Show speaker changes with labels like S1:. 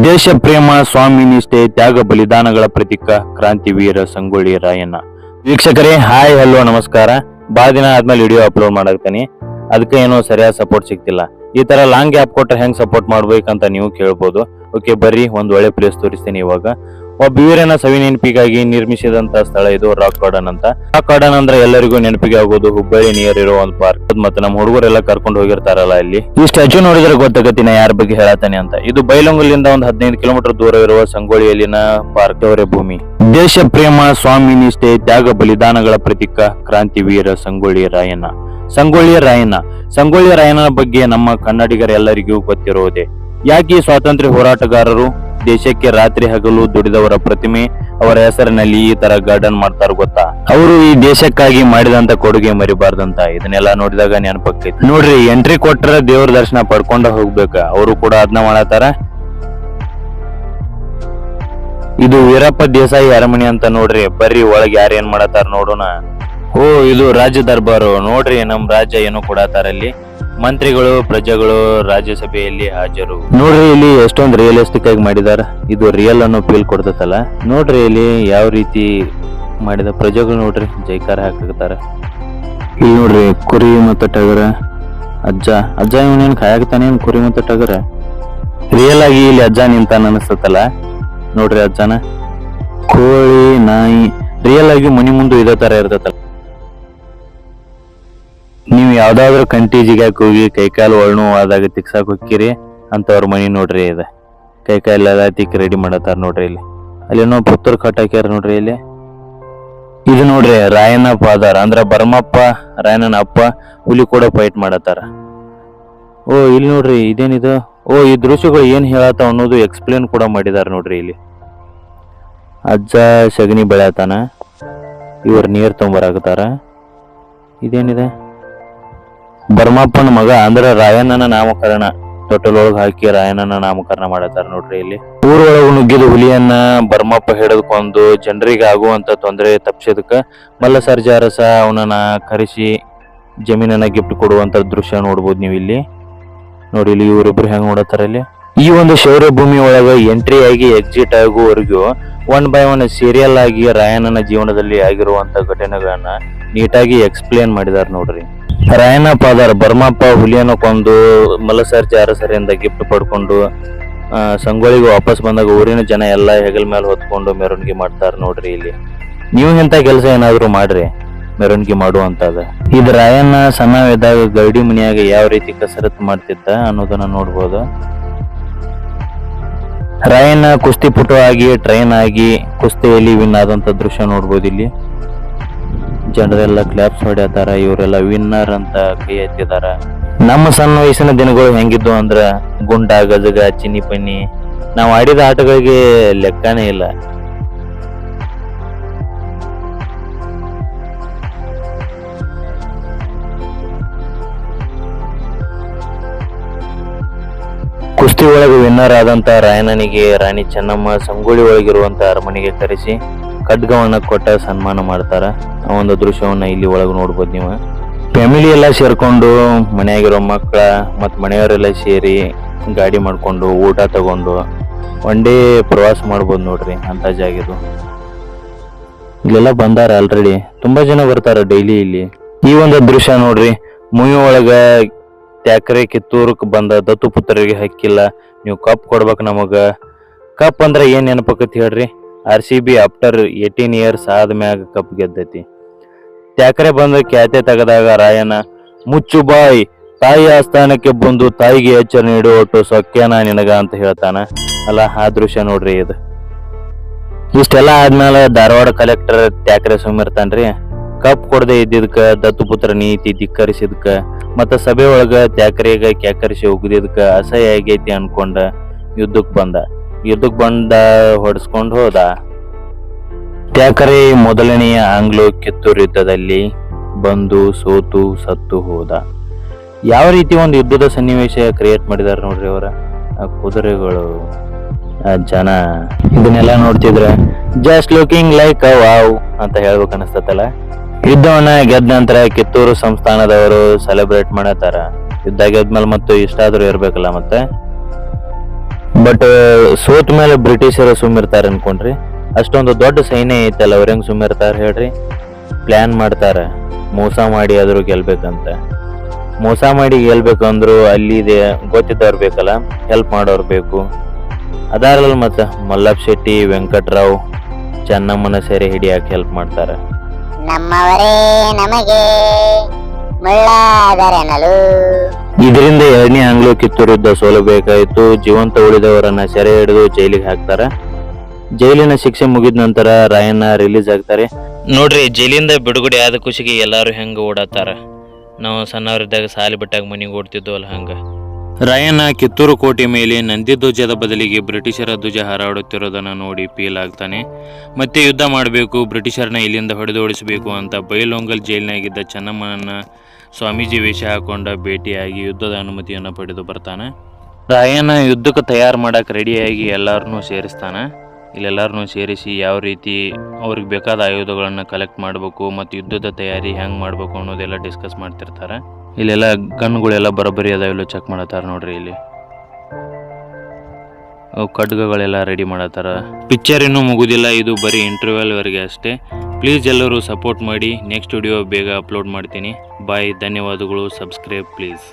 S1: ದೇಶ ಪ್ರೇಮ ಸ್ವಾಮಿ ನಿಷ್ಠೆ, ತ್ಯಾಗ, ಬಲಿದಾನಗಳ ಪ್ರತೀಕ, ಕ್ರಾಂತಿವೀರ ಸಂಗೊಳ್ಳಿ ರಾಯಣ್ಣ. ವೀಕ್ಷಕರೇ, ಹಾಯ್, ಹಲೋ, ನಮಸ್ಕಾರ. ಬಹಳ ದಿನ ಆದ್ಮೇಲೆ ವಿಡಿಯೋ ಅಪ್ಲೋಡ್ ಮಾಡಾಕ್ತಾನೆ. ಅದಕ್ಕೆ ಏನೋ ಸರಿಯಾದ ಸಪೋರ್ಟ್ ಸಿಗ್ತಿಲ್ಲ. ಈ ತರ ಲಾಂಗ್ ಗ್ಯಾಪ್ ಕೊಟ್ಟರೆ ಹೆಂಗ್ ಸಪೋರ್ಟ್ ಮಾಡ್ಬೇಕಂತ ನೀವು ಕೇಳ್ಬೋದು. ಓಕೆ ಬರ್ರಿ, ಒಂದ್ ಒಳ್ಳೆ ಪ್ಲೇಸ್ ತೋರಿಸ್ತೀನಿ ಇವಾಗ. ಒಬ್ಬ ವೀರನ ಸವಿ ನೆನಪಿಗಾಗಿ ನಿರ್ಮಿಸಿದಂತ ಸ್ಥಳ ಇದು ರಾಕ್ ಗಾರ್ಡನ್ ಅಂತ. ರಾಕ್ ಗಾರ್ಡನ್ ಅಂದ್ರೆ ಎಲ್ಲರಿಗೂ ನೆನಪಿಗೆ ಆಗೋದು ಹುಬ್ಬಳ್ಳಿ ನಿಯರ್ ಇರೋ ಒಂದು ಪಾರ್ಕ್ ಮತ್ತೆ ನಮ್ಮ ಹುಡುಗರೆಲ್ಲ ಕರ್ಕೊಂಡು ಹೋಗಿರ್ತಾರಲ್ಲ ಇಲ್ಲಿ. ಈ ಸ್ಟ್ಯಾಚು ನೋಡಿದ್ರೆ ಗೊತ್ತಾಗತ್ತಿನ ಯಾರ ಬಗ್ಗೆ ಹೇಳತಾನೆ ಅಂತ. ಇದು ಬೈಲೊಂಗಲಿಂದ ಒಂದು ಹದಿನೈದು ಕಿಲೋಮೀಟರ್ ದೂರ ಇರುವ ಸಂಗೊಳ್ಳಿಯಲ್ಲಿನ ಪಾರ್ಕ್ ಅವರೇ ಭೂಮಿ. ದೇಶ ಪ್ರೇಮ, ಸ್ವಾಮಿ ನಿಷ್ಠೆ, ತ್ಯಾಗ, ಬಲಿದಾನಗಳ ಪ್ರತೀಕ, ಕ್ರಾಂತಿವೀರ ಸಂಗೊಳ್ಳಿ ರಾಯಣ್ಣ. ಸಂಗೊಳ್ಳಿ ರಾಯಣ್ಣ. ಸಂಗೊಳ್ಳಿ ರಾಯಣ್ಣನ ಬಗ್ಗೆ ನಮ್ಮ ಕನ್ನಡಿಗರೆಲ್ಲರಿಗೂ ಗೊತ್ತಿರುವುದೇ ಯಾಕೆ ಸ್ವಾತಂತ್ರ್ಯ ಹೋರಾಟಗಾರರು? ದೇಶಕ್ಕೆ ರಾತ್ರಿ ಹಗಲು ದುಡಿದವರ ಪ್ರತಿಮೆ, ಅವರ ಹೆಸರಿನಲ್ಲಿ ಈ ತರ ಗಾರ್ಡನ್ ಮಾಡ್ತಾರ ಗೊತ್ತಾ? ಅವರು ಈ ದೇಶಕ್ಕಾಗಿ ಮಾಡಿದಂತ ಕೊಡುಗೆ ಮರಿಬಾರ್ದಂತ, ಇದನ್ನೆಲ್ಲ ನೋಡಿದಾಗ ನೆನಪಾಗ್ತೈತಿ ನೋಡ್ರಿ ಎಂಟ್ರಿ ಕೊಟ್ಟರೆ ದೇವ್ರ ದರ್ಶನ ಪಡ್ಕೊಂಡ ಹೋಗ್ಬೇಕ, ಅವರು ಕೂಡ ಅದನ್ನ ಮಾಡತಾರ ಇದು ವೀರಪ್ಪ ದೇಸಾಯಿ ಅರಮನೆ ಅಂತ ನೋಡ್ರಿ, ಬರ್ರಿ ಒಳಗೆ ಯಾರು ಏನ್ ಮಾಡತಾರ ನೋಡೋಣ. ಓ, ಇದು ರಾಜ್ಯ ದರ್ಬಾರು, ನೋಡ್ರಿ ನಮ್ ರಾಜ್ಯ ಏನು ಕೊಡಾತಾರ ಅಲ್ಲಿ? ಮಂತ್ರಿಗಳು ಪ್ರಜೆಗಳು ರಾಜ್ಯಸಭೆಯಲ್ಲಿ ಹಾಜರು. ನೋಡ್ರಿ ಇಲ್ಲಿ ಎಷ್ಟೊಂದು ರಿಯಲಿಸ್ಟಿಕ್ ಆಗಿ ಮಾಡಿದಾರ. ಇದು ರಿಯಲ್ ಅನ್ನೋ ಫೀಲ್ ಕೊಡ್ತೈತಲ್ಲ. ನೋಡ್ರಿ ಇಲ್ಲಿ ಯಾವ ರೀತಿ ಮಾಡಿದ ಪ್ರಜೆಗಳು ನೋಡ್ರಿ ಜೈಕಾರ ಹಾಕತಾರ ಇಲ್ಲಿ ನೋಡ್ರಿ ಕುರಿ ಮತ್ತು ಟಗರ ಅಜ್ಜ. ಅಜ್ಜ ಇವನೇನ್ ಕಾಯಾಕತಾನೇನ್ ಕುರಿ ಮತ್ತು ಟಗರ? ರಿಯಲ್ ಆಗಿ ಇಲ್ಲಿ ಅಜ್ಜ ನಿಂತಾನ ಅನಿಸ್ತತಲ್ಲ. ನೋಡ್ರಿ ಅಜ್ಜನ. ಕೋಳಿ ನಾಯಿ. ರಿಯಲ್ ಆಗಿ ಮನಿ ಮುಂದೆ ಇದೇ ತರ ಇರ್ತತಲ್ಲ. ನೀವು ಯಾವ್ದಾದ್ರು ಕಂಟೀಜಿಗೆ ಹೋಗಿ ಕೈಕಾಲು ಒಳ್ನು ಆದಾಗ ತಿಕ್ಸಾಕ್ ಹೋಗ್ಕಿರಿ ಅಂತವ್ರ ಮನಿ ನೋಡ್ರಿ ಇದೆ. ಕೈಕಾಲೆಲ್ಲ ತಿಕ್ಕಿ ರೆಡಿ ಮಾಡತ್ತಾರ ನೋಡ್ರಿ ಇಲ್ಲಿ. ಅಲ್ಲೇನೋ ಪುತ್ತೂರ್ ಕಟ್ ಹಾಕ್ಯಾರ ನೋಡ್ರಿ ಇಲ್ಲಿ. ಇದು ನೋಡ್ರಿ ರಾಯಣ್ಣ ಪಾದಾರ ಅಂದ್ರ ಬರ್ಮಪ್ಪ, ರಾಯಣ್ಣನ ಅಪ್ಪ ಹುಲಿ ಕೂಡ ಫೈಟ್ ಮಾಡತ್ತಾರ. ಓ, ಇಲ್ಲಿ ನೋಡ್ರಿ ಇದೇನಿದು? ಓ, ಈ ದೃಶ್ಯಗಳು ಏನ್ ಹೇಳತ್ತ ಅನ್ನೋದು ಎಕ್ಸ್ಪ್ಲೇನ್ ಕೂಡ ಮಾಡಿದಾರ ನೋಡ್ರಿ ಇಲ್ಲಿ. ಅಜ್ಜ ಸಗಣಿ ಬೆಳೆಯತಾನ. ಇವ್ರ ನೀರ್ ತೊಂಬರಾಕತಾರ ಇದೇನಿದೆ? ಬರ್ಮಪ್ಪನ ಮಗ, ಅಂದ್ರ ರಾಯಣ್ಣನ ನಾಮಕರಣ. ತೊಟ್ಟಲೊಳಗ್ ಹಾಕಿ ರಾಯಣ್ಣನ ನಾಮಕರಣ ಮಾಡತಾರ ನೋಡ್ರಿ ಇಲ್ಲಿ. ಊರೊಳಗ ನುಗ್ಗಿದ ಹುಲಿಯನ್ನ ಬರ್ಮಪ್ಪ ಹಿಡಿದುಕೊಂಡು ಜನರಿಗೆ ಆಗುವಂತ ತೊಂದರೆ ತಪ್ಪಿಸಿದಕ್ಕ ಮಲ್ಲ ಸರ್ಜಾರಸ ಅವನನ್ನ ಕರೆಸಿ ಜಮೀನನ್ನ ಗಿಫ್ಟ್ ಕೊಡುವಂತ ದೃಶ್ಯ ನೋಡ್ಬೋದು ನೀವು ಇಲ್ಲಿ. ನೋಡಿ ಇಲ್ಲಿ ಇವರಿಬ್ರು ಹೆಂಗ್ ನೋಡತ್ತಾರ ಇಲ್ಲಿ. ಈ ಒಂದು ಶೌರ್ಯ ಭೂಮಿ ಒಳಗ ಎಂಟ್ರಿ ಆಗಿ ಎಕ್ಸಿಟ್ ಆಗುವವರೆಗೂ ಒನ್ ಬೈ ಒನ್ ಸೀರಿಯಲ್ ಆಗಿ ರಾಯಣ್ಣನ ಜೀವನದಲ್ಲಿ ಆಗಿರುವಂತ ಘಟನೆಗಳನ್ನ ನೀಟಾಗಿ ಎಕ್ಸ್ಪ್ಲೇನ್ ಮಾಡಿದಾರ ನೋಡ್ರಿ. ರಾಯಣ್ಣ ಫಾದರ್ ಬರ್ಮಪ್ಪ ಹುಲಿಯನ್ನು ಕೊಂದು ಮಲಸರ್ ಅರಸರಿಂದ ಗಿಫ್ಟ್ ಪಡ್ಕೊಂಡು ಸಂಗೊಳಿಗೆ ವಾಪಸ್ ಬಂದಾಗ ಊರಿನ ಜನ ಎಲ್ಲ ಹೆಗಲ್ ಮೇಲೆ ಹೊತ್ಕೊಂಡು ಮೆರವಣಿಗೆ ಮಾಡ್ತಾರೆ ನೋಡ್ರಿ ಇಲ್ಲಿ. ನೀವು ಇಂಥ ಕೆಲಸ ಏನಾದರೂ ಮಾಡ್ರಿ, ಮೆರವಣಿಗೆ ಮಾಡುವಂತದ ಇದು ರಾಯಣ್ಣ ಸಣ್ಣವಿದ್ದಾಗ ಗರಡಿ ಮನೆಯಾಗ ಯಾವ ರೀತಿ ಕಸರತ್ತು ಮಾಡ್ತಿದ್ದ ಅನ್ನೋದನ್ನ ನೋಡ್ಬೋದು. ರಾಯಣ್ಣ ಕುಸ್ತಿಪಟು ಆಗಿ ಟ್ರೈನ್ ಆಗಿ, ಕುಸ್ತಿಯಲ್ಲಿ ವಿನ್ ಆದಂತ ದೃಶ್ಯ ನೋಡ್ಬೋದು ಇಲ್ಲಿ. ಜನರೆಲ್ಲ ಕ್ಲಾಪ್ಸ್ ಹೊಡ್ಯತಾರ, ಇವರೆಲ್ಲ ವಿನ್ನರ್ ಅಂತ ಕೈ ಎತ್ತಿದಾರ. ನಮ್ಮ ಸಣ್ಣ ವಯಸ್ಸಿನ ದಿನಗಳು ಹೆಂಗಿದ್ವು ಅಂದ್ರ ಗುಂಡ, ಗಜಗ, ಚಿನ್ನಿ, ಪನ್ನಿ. ನಾವು ಆಡಿದ ಆಟಗಳಿಗೆ ಲೆಕ್ಕನೇ ಇಲ್ಲ. ಕುಸ್ತಿ ಒಳಗೆ ವಿನ್ನರ್ ಆದಂತ ರಾಯಣ್ಣನಿಗೆ ರಾಣಿ ಚೆನ್ನಮ್ಮ ಸಂಗೊಳ್ಳಿ ಒಳಗಿರುವಂತ ಅರಮನೆಗೆ ಕರೆಸಿ. ಖಡ್ಗವನ್ನ ಕೊಟ್ಟ ಸನ್ಮಾನ ಮಾಡ್ತಾರ. ಆ ಒಂದು ದೃಶ್ಯವನ್ನ ಇಲ್ಲಿ ಒಳಗೆ ನೋಡ್ಬೋದು ನೀವು. ಫ್ಯಾಮಿಲಿ ಎಲ್ಲ ಸೇರ್ಕೊಂಡು ಮನೆಯಾಗಿರೋ ಮಕ್ಕಳ ಮತ್ತು ಮನೆಯವರೆಲ್ಲ ಸೇರಿ ಗಾಡಿ ಮಾಡ್ಕೊಂಡು ಊಟ ತಗೊಂಡು ಒನ್ ಡೇ ಪ್ರವಾಸ ಮಾಡ್ಬೋದು ನೋಡ್ರಿ ಅಂತ ಜಾಗಿದು ಇಲ್ಲೆಲ್ಲ ಬಂದಾರ ಆಲ್ರೆಡಿ ತುಂಬಾ ಜನ ಬರ್ತಾರ ಡೈಲಿ ಇಲ್ಲಿ. ಈ ಒಂದು ದೃಶ್ಯ ನೋಡ್ರಿ ಮೂವಿ ಒಳಗ ಟ್ಯಾಕ್ರೆ ಕಿತ್ತೂರಕ್ ಬಂದ ದತ್ತು ಪುತ್ರರಿಗೆ ಹಕ್ಕಿಲ್ಲ. ನೀವು ಕಪ್ ಕೊಡ್ಬೇಕು ನಮಗ. ಕಪ್ ಅಂದ್ರೆ ಏನ್ ನೆನಪಾಕತಿ ಹೇಳ್ರಿ? R C B after eighteen years ಆದ್ಮ್ಯಾಗ cup ಗೆದ್ದೈತಿ. ಟ್ಯಾಕ್ರೆ ಬಂದ ಖ್ಯಾತೆ ತೆಗೆದಾಗ ರಾಯನ ಮುಚ್ಚು ಬಾಯ್, ತಾಯಿ ಆಸ್ಥಾನಕ್ಕೆ ಬಂದು ತಾಯಿಗೆ ಎಚ್ಚರ ನೀಡುವಟ್ಟು ಸೊಕ್ಕೇನ ನಿನಗ ಅಂತ ಹೇಳ್ತಾನ. ಅಲ್ಲ, ಆ ದೃಶ್ಯ ನೋಡ್ರಿ ಇದು. ಇಷ್ಟೆಲ್ಲ ಆದ್ಮೇಲೆ ಧಾರವಾಡ ಕಲೆಕ್ಟರ್ ತ್ಯಾಕ್ರೆ ಸುಮ್ಮಿರ್ತಾನ್ರಿ ಕಪ್ ಕೊಡದೆ ಇದ್ದಿದ್ಕ, ದತ್ತುಪುತ್ರ ನೀತಿ ಧಿಕ್ಕರಿಸಿದ್ಕ, ಮತ್ತ ಸಭೆ ಒಳಗ ತ್ಯಾಕ್ರೆಗ ಕ್ಯಾಕರಿಸಿ ಉಗ್ದಿದ್ಕ ಅಸಹ್ಯ ಆಗೈತಿ ಅನ್ಕೊಂಡ ಯುದ್ಧಕ್ ಬಂದ. ಯುದ್ಧಕ್ ಬಂದ ಹೊಡೆಸ್ಕೊಂಡು ಹೋದ. ತ್ಯಾಕರೆ ಮೊದಲನೆಯ ಆಂಗ್ಲೋ ಕಿತ್ತೂರು ಯುದ್ಧದಲ್ಲಿ ಬಂದು ಸೋತು ಸತ್ತು ಹೋದ. ಯಾವ ರೀತಿ ಒಂದು ಯುದ್ಧದ ಸನ್ನಿವೇಶ ಕ್ರಿಯೇಟ್ ಮಾಡಿದಾರೆ ನೋಡ್ರಿ ಅವರ? ಕುದುರೆಗಳು ಜನ, ಇದನ್ನೆಲ್ಲ ನೋಡ್ತಿದ್ರೆ ಜಸ್ಟ್ ಲುಕಿಂಗ್ ಲೈಕ್ ವಾವ್ ಅಂತ ಹೇಳ್ಬೇಕು ಅನಸ್ತತಲ್ಲ ಯುದ್ಧವನ್ನ ಗೆದ್ದ ನಂತರ ಕಿತ್ತೂರು ಸಂಸ್ಥಾನದವರು ಸೆಲೆಬ್ರೇಟ್ ಮಾಡತ್ತಾರ ಯುದ್ಧ ಗೆದ್ಮೇಲೆ ಮತ್ತು ಇಷ್ಟಾದ್ರೂ ಇರ್ಬೇಕಲ್ಲ ಮತ್ತೆ? ಬಟ್ ಸೋತ ಮೇಲೆ ಬ್ರಿಟಿಷರು ಸುಮ್ಮಿರ್ತಾರೆ ಅನ್ಕೊಂಡ್ರಿ. ಅಷ್ಟೊಂದು ದೊಡ್ಡ ಸೈನ್ಯ ಐತಲ್ಲ ಅವ್ರ ಹೆಂಗ್ ಸುಮ್ಮಿರ್ತಾರೆ ಹೇಳ್ರಿ? ಪ್ಲ್ಯಾನ್ ಮಾಡ್ತಾರೆ. ಮೋಸ ಮಾಡಿ ಆದರೂ ಗೆಲ್ಬೇಕಂತ. ಮೋಸ ಮಾಡಿ ಗೆಲ್ಬೇಕಂದ್ರು ಅಲ್ಲಿದೆ ಗೊತ್ತಿದ್ದವ್ರು ಬೇಕಲ್ಲ ಹೆಲ್ಪ್ ಮಾಡೋರು ಬೇಕು. ಅದಾರಲ್ಲ ಮತ್ತೆ ಮಲ್ಲಪ್ಪ ಶೆಟ್ಟಿ ವೆಂಕಟರಾವ್ ಚೆನ್ನಮ್ಮನ ಸೆರೆ ಹಿಡಿಯಕ್ಕೆ ಹೆಲ್ಪ್ ಮಾಡ್ತಾರೆ.
S2: ನಮ್ಮವರೇ ನಮಗೆ
S1: ಇದರಿಂದ ಆಂಗ್ಲೋ ಕಿತ್ತೂರು ಯುದ್ಧ ಸೋಲಬೇಕಾಯಿತು ಜೀವಂತ ಉಳಿದವರನ್ನ ಸೆರೆ ಹಿಡಿದು ಜೈಲಿಗೆ ಹಾಕ್ತಾರ. ಜೈಲಿನ ಶಿಕ್ಷೆ ಮುಗಿದ ನಂತರ ರಾಯಣ್ಣ ರಿಲೀಸ್ ಆಗ್ತಾರೆ. ನೋಡ್ರಿ, ಜೈಲಿಂದ ಬಿಡುಗಡೆ ಆದ ಖುಷಿಗೆ ಎಲ್ಲಾರು ಹೆಂಗ ಓಡಾತಾರ ನಾವು ಸಣ್ಣವರಿದ್ದಾಗ ಸಾಲಿ ಬಿಟ್ಟಾಗ ಮನೆಗೆ ಓಡ್ತಿದ್ವಲ್ಲ ಹಂಗ. ರಾಯಣ್ಣ ಕಿತ್ತೂರು ಕೋಟೆ ಮೇಲೆ ನಂದಿ ಧ್ವಜದ ಬದಲಿಗೆ ಬ್ರಿಟಿಷರ ಧ್ವಜ ಹಾರಾಡುತ್ತಿರೋದನ್ನು ನೋಡಿ ಫೀಲ್ ಆಗ್ತಾನೆ. ಮತ್ತೆ ಯುದ್ಧ ಮಾಡಬೇಕು, ಬ್ರಿಟಿಷರನ್ನ ಇಲ್ಲಿಂದ ಹೊಡೆದೋಡಿಸಬೇಕು ಅಂತ ಬೈಲೊಂಗಲ್ ಜೈಲಿನಾಗಿದ್ದ ಚೆನ್ನಮ್ಮನನ್ನ ಸ್ವಾಮೀಜಿ ವೇಷ ಹಾಕೊಂಡ ಭೇಟಿಯಾಗಿ ಯುದ್ಧದ ಅನುಮತಿಯನ್ನು ಪಡೆದು ಬರ್ತಾನೆ. ರಾಯನ ಯುದ್ಧಕ್ಕೆ ತಯಾರು ಮಾಡಕ್ಕೆ ರೆಡಿಯಾಗಿ ಎಲ್ಲರನ್ನೂ ಸೇರಿಸ್ತಾನೆ. ಇಲ್ಲೆಲ್ಲರನ್ನೂ ಸೇರಿಸಿ ಯಾವ ರೀತಿ ಅವ್ರಿಗೆ ಬೇಕಾದ ಆಯುಧಗಳನ್ನು ಕಲೆಕ್ಟ್ ಮಾಡಬೇಕು, ಮತ್ತು ಯುದ್ಧದ ತಯಾರಿ ಹೆಂಗೆ ಮಾಡಬೇಕು ಅನ್ನೋದೆಲ್ಲ ಡಿಸ್ಕಸ್ ಮಾಡ್ತಿರ್ತಾರೆ. ಇಲ್ಲೆಲ್ಲ ಗನ್ಗಳೆಲ್ಲ ಬರೋಬ್ಬರಿ ಅದಾವೆಲ್ಲ ಚೆಕ್ ಮಾಡತ್ತಾರ ನೋಡ್ರಿ ಇಲ್ಲಿ. ಖಡ್ಗಗಳೆಲ್ಲ ರೆಡಿ ಮಾಡತ್ತಾರ. ಪಿಕ್ಚರ್ ಇನ್ನೂ ಮುಗುದಿಲ್ಲ, ಇದು ಬರೀ ಇಂಟರ್ವ್ಯೂಲ್ವರೆಗೆ ಅಷ್ಟೇ. ಪ್ಲೀಸ್ ಎಲ್ಲರೂ ಸಪೋರ್ಟ್ ಮಾಡಿ ನೆಕ್ಸ್ಟ್ ವಿಡಿಯೋ ಬೇಗ ಅಪ್ಲೋಡ್ ಮಾಡ್ತೀನಿ. ಬಾಯ್ ಧನ್ಯವಾದಗಳು ಸಬ್ಸ್ಕ್ರೈಬ್ ಪ್ಲೀಸ್